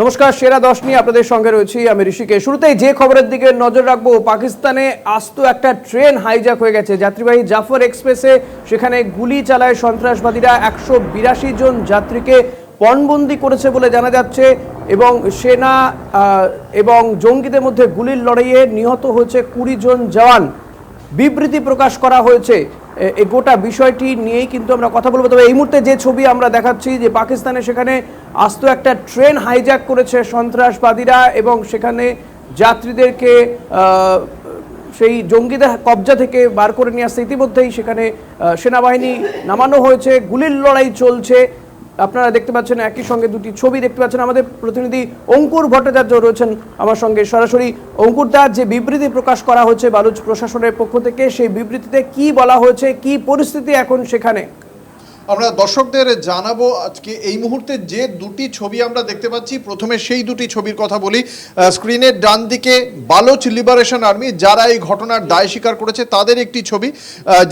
নমস্কার, সেরা দশ নিয়ে আপনাদের সঙ্গে রয়েছি। আমি ঋষিকে শুরুতেই যে খবরের দিকে নজর রাখব, পাকিস্তানে আস্ত একটা ট্রেন হাইজ্যাক হয়ে গেছে। যাত্রীবাহী জাফর এক্সপ্রেসে সেখানে গুলি চালায় সন্ত্রাসবাদীরা। একশো বিরাশি জন যাত্রীকে পণবন্দি করেছে বলে জানা যাচ্ছে এবং সেনা এবং জঙ্গিদের মধ্যে গুলির লড়াইয়ে নিহত হয়েছে কুড়ি জন জওয়ান। বিবৃতি প্রকাশ করা হয়েছে। এই গোটা বিষয়টি নিয়েই কিন্তু আমরা কথা বলব। তবে এই মুহূর্তে যে ছবি আমরা দেখাচ্ছি যে পাকিস্তানে সেখানে আস্ত একটা ট্রেন হাইজ্যাক করেছে সন্ত্রাসবাদীরা এবং সেখানে যাত্রীদেরকে সেই জঙ্গিদের কবজা থেকে বার করে নিয়ে আসছে। ইতিমধ্যেই সেখানে সেনাবাহিনী নামানো হয়েছে, গুলির লড়াই চলছে। আপনারা দেখতে পাচ্ছেন, একই সঙ্গে দুটি ছবি দেখতে পাচ্ছেন। আমাদের প্রতিনিধি অঙ্কুর ভট্টাচার্য রয়েছেন আমার সঙ্গে। সরাসরি অঙ্কুর দার যে বিবৃতি প্রকাশ করা হয়েছে বালুচ প্রশাসনের পক্ষ থেকে, সেই বিবৃতিতে কি বলা হয়েছে, কি পরিস্থিতি এখন সেখানে? আমরা দর্শকদের জানাব আজকে এই মুহূর্তে যে দুটি ছবি আমরা দেখতে পাচ্ছি, প্রথমে সেই দুটি ছবির কথা বলি। স্ক্রিনের ডান দিকে বালোচ লিবারেশন আর্মি, যারা এই ঘটনার দায় স্বীকার করেছে, তাদের একটি ছবি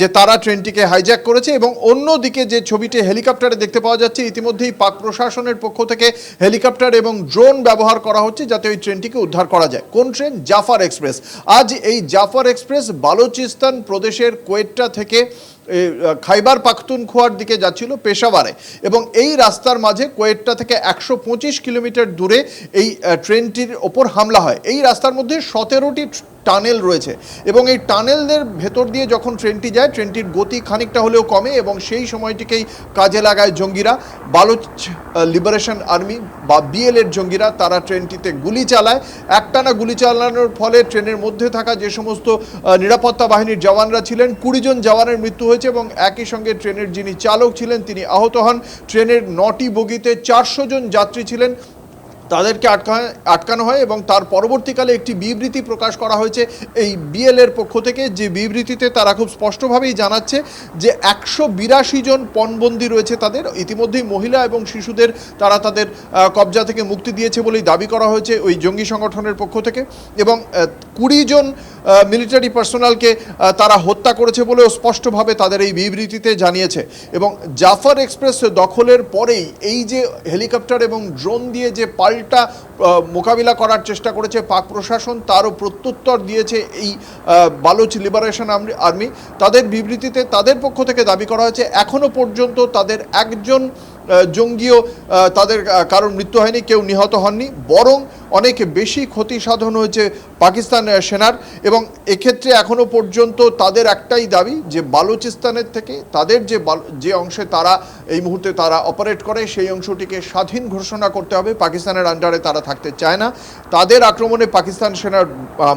যে তারা ট্রেনটিকে হাইজ্যাক করেছে এবং অন্যদিকে যে ছবিটি হেলিকপ্টারে দেখতে পাওয়া যাচ্ছে, ইতিমধ্যেই পাক প্রশাসনের পক্ষ থেকে হেলিকপ্টার এবং ড্রোন ব্যবহার করা হচ্ছে যাতে ওই ট্রেনটিকে উদ্ধার করা যায়। কোন ট্রেন? জাফার এক্সপ্রেস। আজ এই জাফার এক্সপ্রেস বালোচিস্তান প্রদেশের কোয়েট্টা থেকে খাইবার পাখতুনখোয়ার দিকে যাচ্ছিল পেশাওয়ারে। এবং এই রাস্তার মাঝে কোয়েটটা থেকে একশো পঁচিশ কিলোমিটার দূরে এই ট্রেনটির ওপর হামলা হয়। এই রাস্তার মধ্যে সতেরোটি টানেল রয়েছে। এবং এই টানেলের ভেতর দিয়ে যখন ট্রেনটি যায়, ট্রেনটির গতি খানিকটা হলেও কমে এবং সেই সময়টিকেই কাজে লাগায় জঙ্গিরা। বালুচ লিবারেশন আর্মি বা বিএল এর জঙ্গিরা তারা ট্রেনটিতে গুলি চালায়। একটানা গুলি চালানোর ফলে ট্রেনের মধ্যে থাকা যে সমস্ত নিরাপত্তা বাহিনীর জওয়ানরা ছিলেন, কুড়ি জন জওয়ানের মৃত্যু হয়েছে এবং একই সঙ্গে ট্রেনের যিনি চালক ছিলেন, তিনি আহত হন। ট্রেনের নটি বগিতে চারশো জন যাত্রী ছিলেন। তাদেরকে আটকা, আটকানো হয় এবং তার পরবর্তীকালে একটি বিবৃতি প্রকাশ করা হয়েছে এই বিএল এর পক্ষ থেকে। যে বিবৃতিতে তারা খুব স্পষ্টভাবেই জানাচ্ছে যে একশো বিরাশি জন পণবন্দি রয়েছে তাদের। ইতিমধ্যেই মহিলা এবং শিশুদের তারা তাদের কবজা থেকে মুক্তি দিয়েছে বলেই দাবি করা হয়েছে ওই জঙ্গি সংগঠনের পক্ষ থেকে এবং কুড়ি জন মিলিটারি পার্সোনালকে তারা হত্যা করেছে বলেও স্পষ্টভাবে তাদের এই বিবৃতিতে জানিয়েছে এবং জাফর এক্সপ্রেস দখলের পরেই এই যে হেলিকপ্টার এবং ড্রোন দিয়ে যে পাল্টা আহ, মোকাবিলা করার চেষ্টা করেছে পাক প্রশাসন তারও প্রত্যুত্তর দিয়েছে এই বালুচ লিবারেশন আর্মি- তাদের বিবৃতিতে তাদের পক্ষ থেকে দাবি করা হয়েছে এখনও পর্যন্ত তাদের একজন জঙ্গিও তাদের কারোর মৃত্যু হয়নি, কেউ নিহত হননি, বরং অনেক বেশি ক্ষতি সাধন হয়েছে পাকিস্তান সেনার। এবং এক্ষেত্রে এখনও পর্যন্ত তাদের একটাই দাবি যে বালুচিস্তানের থেকে তাদের যে যে অংশে তারা এই মুহূর্তে তারা অপারেট করে, সেই অংশটিকে স্বাধীন ঘোষণা করতে হবে। পাকিস্তানের আন্ডারে তারা থাকতে চায় না। তাদের আক্রমণে পাকিস্তান সেনার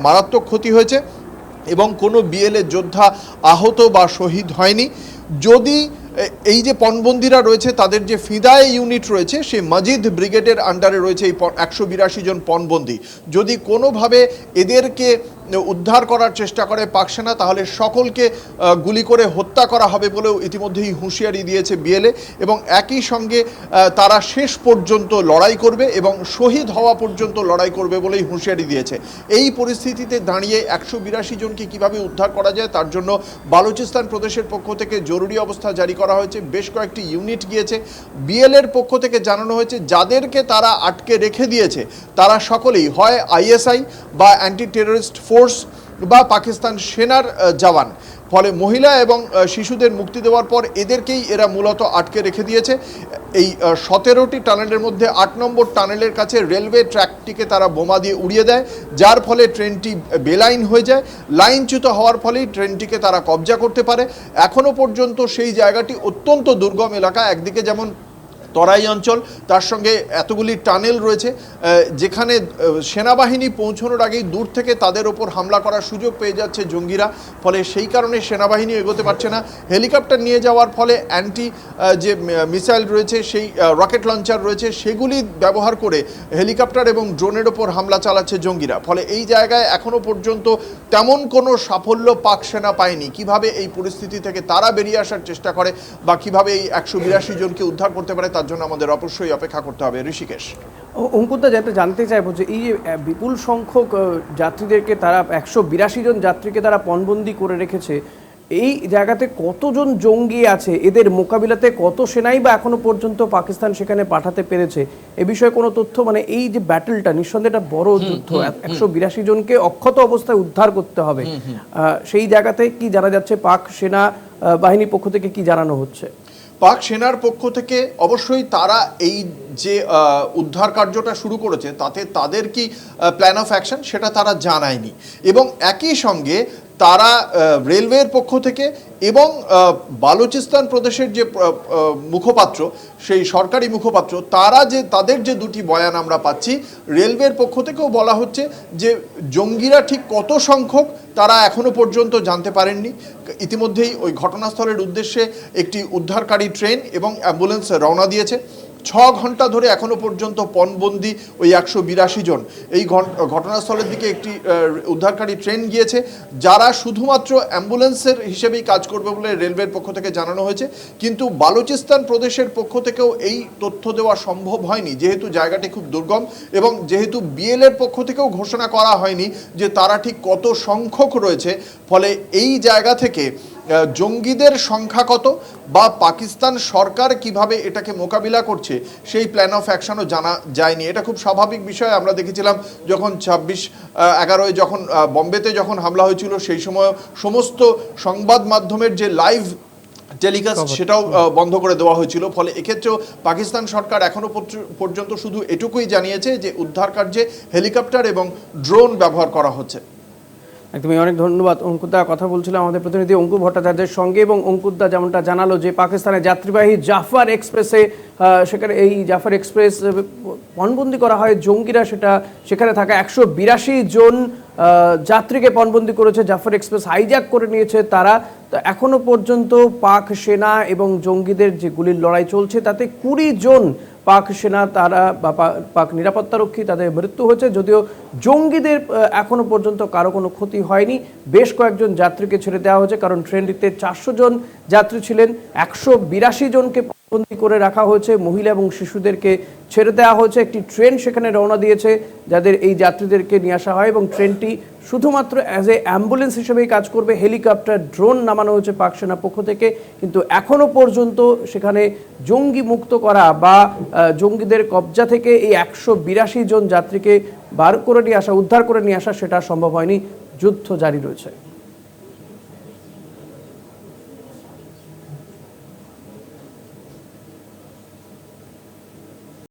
মারাত্মক ক্ষতি হয়েছে এবং কোনো বিএলএ যোদ্ধা আহত বা শহীদ হয়নি। যদি এই যে পণবন্দিরা রয়েছে, তাদের যে ফিদায় ইউনিট রয়েছে, সেই মজিদ ব্রিগেডের আন্ডারে রয়েছে এই একশো বিরাশি জন পণবন্দি। যদি কোনোভাবে এদেরকে উদ্ধার করার চেষ্টা করে পাক সেনা, তাহলে সকলকে গুলি করে হত্যা করা হবে বলেও ইতিমধ্যেই হুঁশিয়ারি দিয়েছে বিএলএ এবং একই সঙ্গে তারা শেষ পর্যন্ত লড়াই করবে এবং শহীদ হওয়া পর্যন্ত লড়াই করবে বলেই হুঁশিয়ারি দিয়েছে। এই পরিস্থিতিতে দাঁড়িয়ে একশো বিরাশি জনকে কীভাবে উদ্ধার করা যায় তার জন্য বালুচিস্তান প্রদেশের পক্ষ থেকে জরুরি অবস্থা জারি করা হয়েছে। বেশ কয়েকটি ইউনিট গিয়েছে। বিএল এর পক্ষ থেকে জানানো হয়েছে, যাদেরকে তারা আটকে রেখে দিয়েছে, তারা সকলেই হয় আইএসআই বা অ্যান্টি টেররিস্ট ফোর্স বা পাকিস্তান সেনার জওয়ান। ফলে মহিলা এবং শিশুদের মুক্তি দেওয়ার পর এদেরকেই এরা মূলত আটকে রেখে দিয়েছে। এই সতেরোটি টানেলের মধ্যে আট নম্বর টানেলের কাছে রেলওয়ে ট্র্যাকটিকে তারা বোমা দিয়ে উড়িয়ে দেয়, যার ফলে ট্রেনটি বেলাইন হয়ে যায়। লাইনচ্যুত হওয়ার ফলেই ট্রেনটিকে তারা কবজা করতে পারে। এখনও পর্যন্ত সেই জায়গাটি অত্যন্ত দুর্গম এলাকা। একদিকে যেমন তরাই অঞ্চল, তার সঙ্গে এতগুলি টানেল রয়েছে যেখানে সেনাবাহিনী পৌঁছানোর আগেই দূর থেকে তাদের ওপর হামলা করার সুযোগ পেয়ে যাচ্ছে জঙ্গিরা। ফলে সেই কারণে সেনাবাহিনী এগোতে পারছে না। হেলিকপ্টার নিয়ে যাওয়ার ফলে অ্যান্টি যে মিসাইল রয়েছে, সেই রকেট লঞ্চার রয়েছে, সেগুলি ব্যবহার করে হেলিকপ্টার এবং ড্রোনের ওপর হামলা চালাচ্ছে জঙ্গিরা। ফলে এই জায়গায় এখনও পর্যন্ত তেমন কোনো সাফল্য পাক সেনা পায়নি। কীভাবে এই পরিস্থিতি থেকে তারা বেরিয়ে আসার চেষ্টা করে বা কীভাবে এই একশো বিরাশি জনকে উদ্ধার করতে পারে তার জন্য আমাদের অবশ্যই অপেক্ষা করতে হবে। ঋষিকেশ। অঙ্কুরদা যাতে জানতে চাইব যে এই যে বিপুল সংখ্যক যাত্রীদেরকে তারা একশো বিরাশি জন যাত্রীকে তারা পণবন্দি করে রেখেছে। এই জায়গাতে কতজন জঙ্গি আছে? এদের মোকাবিলাতে কত সেনাই বা এখনও পর্যন্ত পাকিস্তান সেখানে পাঠাতে পেরেছে? এ বিষয়ে কোনো তথ্য? মানে এই যে ব্যাটেলটা নিঃসন্দেহে একটা বড় যুদ্ধ। একশো বিরাশি জনকে অক্ষত অবস্থায় উদ্ধার করতে হবে। আহ, সেই জায়গাতে কি জানা যাচ্ছে পাক সেনা আহ, বাহিনীর পক্ষ থেকে কি জানানো হচ্ছে? পাক সেনার পক্ষ থেকে অবশ্যই তারা এই যে উদ্ধার কার্যটা শুরু করেছে, তাতে তাদের কি প্ল্যান অফ অ্যাকশন সেটা তারা জানায়নি। এবং একই সঙ্গে তারা রেলওয়ের পক্ষ থেকে এবং বালুচিস্তান প্রদেশের যে মুখপাত্র, সেই সরকারি মুখপাত্র, তারা যে, তাদের যে দুটি বয়ান আমরা পাচ্ছি, রেলওয়ের পক্ষ থেকেও বলা হচ্ছে যে, জঙ্গিরা ঠিক কত সংখ্যক তারা এখনও পর্যন্ত জানতে পারেননি। ইতিমধ্যেই ওই ঘটনাস্থলের উদ্দেশ্যে একটি উদ্ধারকারী ট্রেন এবং অ্যাম্বুলেন্স রওনা দিয়েছে। ছ ঘণ্টা ধরে এখনও পর্যন্ত পণবন্দি ওই একশো বিরাশি জন। এই ঘট- ঘটনাস্থলের দিকে একটি উদ্ধারকারী ট্রেন গিয়েছে, যারা শুধুমাত্র অ্যাম্বুলেন্সের হিসেবেই কাজ করবে বলে রেলওয়ের পক্ষ থেকে জানানো হয়েছে। কিন্তু বালুচিস্তান প্রদেশের পক্ষ থেকেও এই তথ্য দেওয়া সম্ভব হয়নি, যেহেতু জায়গাটি খুব দুর্গম এবং যেহেতু বিএলের পক্ষ থেকেও ঘোষণা করা হয়নি যে তারা ঠিক কত সংখ্যক রয়েছে, ফলে এই জায়গা থেকে জঙ্গিদের সংখ্যা কত বা পাকিস্তান সরকার কীভাবে এটাকে মোকাবিলা করছে সেই প্ল্যান অফ অ্যাকশনও জানা যায়নি। এটা খুব স্বাভাবিক বিষয়। আমরা দেখেছিলাম যখন ছাব্বিশ এগারোয় যখন বম্বেতে যখন হামলা হয়েছিল সেই সময় সমস্ত সংবাদ মাধ্যমের যে লাইভ টেলিকাস্ট সেটাও বন্ধ করে দেওয়া হয়েছিল। ফলে এক্ষেত্রেও পাকিস্তান সরকার এখনও পর্য- পর্যন্ত শুধু এটুকুই জানিয়েছে যে উদ্ধার কার্যে হেলিকপ্টার এবং ড্রোন ব্যবহার করা হচ্ছে। একদমই অনেক ধন্যবাদ। অঙ্কুদা কথা বলছিলাম আমাদের প্রতিনিধি অঙ্কু ভট্টাচার্যের সঙ্গে এবং অঙ্কুদা যেমনটা জানালো যে পাকিস্তানের যাত্রীবাহী জাফার এক্সপ্রেসে সেখানে এই জাফার এক্সপ্রেস পণবন্দি করা হয় জঙ্গিরা, সেটা সেখানে থাকা একশো বিরাশি জন যাত্রীকে পণবন্দি করেছে, জাফর এক্সপ্রেস হাইজ্যাক করে নিয়েছে তারা। তো এখনও পর্যন্ত পাক সেনা এবং জঙ্গিদের যে গুলির লড়াই চলছে, তাতে কুড়ি জন পাক সেনা তারা বা পাক নিরাপত্তারক্ষী তাদের মৃত্যু হয়েছে। যদিও জঙ্গিদের এখনও পর্যন্ত কারও কোনো ক্ষতি হয়নি। বেশ কয়েকজন যাত্রীকে ছেড়ে দেওয়া হয়েছে, কারণ ট্রেনটিতে চারশো জন যাত্রী ছিলেন। একশো বিরাশি জনকে বন্দি করে রাখা হয়েছে। মহিলা এবং শিশুদেরকে ছেড়ে দেওয়া হয়েছে। একটি ট্রেন সেখানে রওনা দিয়েছে, যাদের এই যাত্রীদেরকে নিয়ে আসা হয় এবং ট্রেনটি শুধুমাত্র অ্যাজ এ অ্যাম্বুলেন্স হিসেবেই কাজ করবে। হেলিকপ্টার ড্রোন নামানো হয়েছে পাক সেনা পক্ষ থেকে। কিন্তু এখনও পর্যন্ত সেখানে জঙ্গি মুক্ত করা বা জঙ্গিদের কবজা থেকে এই একশো বিরাশি জন যাত্রীকে বার করে নিয়ে আসা, উদ্ধার করে নিয়ে আসা সেটা সম্ভব হয়নি। যুদ্ধ জারি রয়েছে।